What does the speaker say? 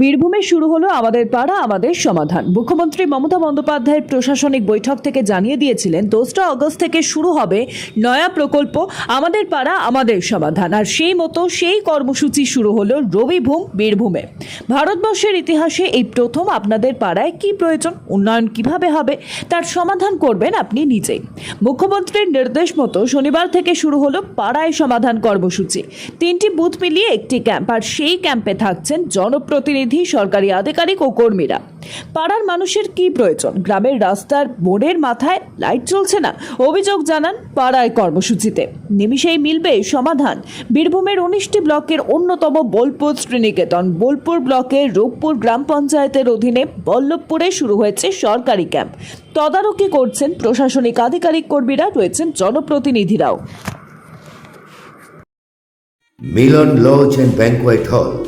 বীরভূমে শুরু হলো আমাদের পাড়া, আমাদের সমাধান। মুখ্যমন্ত্রী মমতা বন্দ্যোপাধ্যায়ের প্রশাসনিক বৈঠক থেকে জানিয়ে দিয়েছিলেন, দোসরা আগস্ট থেকে শুরু হবে নয়া প্রকল্প, আমাদের পাড়া, আমাদের সমাধান। আর সেই মতো সেই কর্মসূচি শুরু হলো রবিভূম বীরভূমে। ভারতবর্ষের ইতিহাসে এই প্রথম আপনাদের পাড়ায় কি প্রয়োজন, উন্নয়ন কীভাবে হবে, তার সমাধান করবেন আপনি নিজেই। মুখ্যমন্ত্রীর নির্দেশ মতো শনিবার থেকে শুরু হলো পাড়ায় সমাধান কর্মসূচি। তিনটি বুথ মিলিয়ে একটি ক্যাম্প, আর সেই ক্যাম্পে থাকছেন জনপ্রতিনিধি সরকারি আধিকারিক ও কর্মীরা। পাড়ার মানুষের কি প্রয়োজন? গ্রামের রাস্তার বোর্ডের মাথায় লাইট চলছে না? অভিযোগ জানান পাড়ায় কর্মসূচিতে। নিমিষেই মিলবে সমাধান। বীরভূমের উনিশটি ব্লকের অন্যতম বোলপুর শ্রীনিকেতন। বোলপুর ব্লকের রূপপুর গ্রাম পঞ্চায়েতের অধীনে বল্লভপুরে শুরু হয়েছে সরকারি ক্যাম্প। তদারকি করছেন প্রশাসনিক আধিকারিক কর্মীরা, রয়েছেন জনপ্রতিনিধিরাও। Milan lodge and banquet hall.